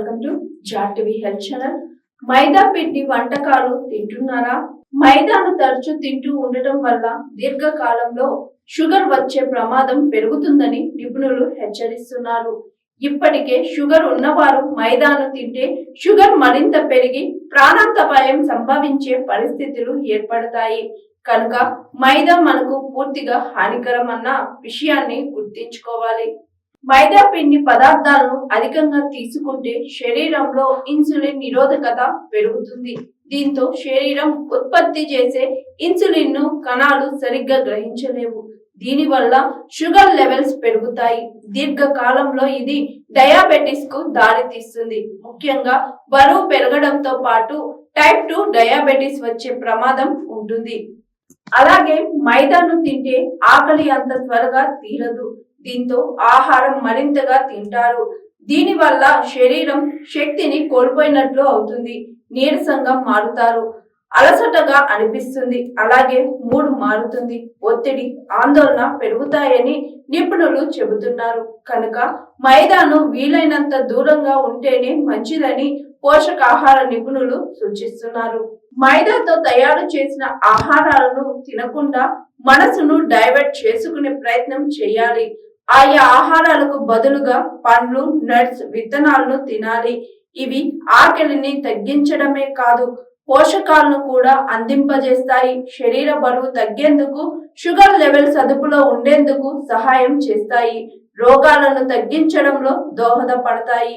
Welcome to జాటివి health channel. మైదా పిండి వంటకాలు తింటున్నారా? మైదాను తరచూ తింటూ ఉండటం వల్ల దీర్ఘకాలంలో షుగర్ వచ్చే ప్రమాదం పెరుగుతుందని నిపుణులు హెచ్చరిస్తున్నారు. ఇప్పటికే షుగర్ ఉన్నవారు మైదాను తింటే షుగర్ మరింత పెరిగి ప్రాణాంతపాయం సంభవించే పరిస్థితులు ఏర్పడతాయి. కనుక మైదా మనకు పూర్తిగా హానికరం అన్న విషయాన్ని గుర్తించుకోవాలి. మైదా పిండి పదార్థాలను అధికంగా తీసుకుంటే శరీరంలో ఇన్సులిన్ నిరోధకత పెరుగుతుంది. దీంతో శరీరం ఉత్పత్తి చేసే ఇన్సులిన్ను కణాలు సరిగ్గా గ్రహించలేవు. దీనివల్ల షుగర్ లెవెల్స్ పెరుగుతాయి. దీర్ఘకాలంలో ఇది డయాబెటిస్కు దారితీస్తుంది. ముఖ్యంగా బరువు పెరగడంతో పాటు టైప్ టూ డయాబెటిస్ వచ్చే ప్రమాదం ఉంటుంది. అలాగే మైదాను తింటే ఆకలి అంత త్వరగా తీరదు. దీంతో ఆహారం మరింతగా తింటారు. దీనివల్ల శరీరం శక్తిని కోల్పోయినట్లు అవుతుంది. నీరసంగా మారుతారు. అలసటగా అనిపిస్తుంది. అలాగే మూడు మారుతుంది. ఒత్తిడి ఆందోళన పెరుగుతాయని నిపుణులు చెబుతున్నారు. కనుక మైదాను వీలైనంత దూరంగా ఉంటేనే మంచిదని పోషకాహార నిపుణులు సూచిస్తున్నారు. మైదాతో తయారు చేసిన ఆహారాలను తినకుండా మనసును డైవర్ట్ చేసుకునే ప్రయత్నం చేయాలి. ఆయా ఆహారాలకు బదులుగా పండ్లు నట్స్ విత్తనాలను తినాలి. ఇవి ఆకలిని తగ్గించడమే కాదు పోషకాలను కూడా అందింపజేస్తాయి. శరీర బరువు తగ్గేందుకు షుగర్ లెవెల్ అదుపులో ఉండేందుకు సహాయం చేస్తాయి. రోగాలను తగ్గించడంలో దోహదపడతాయి.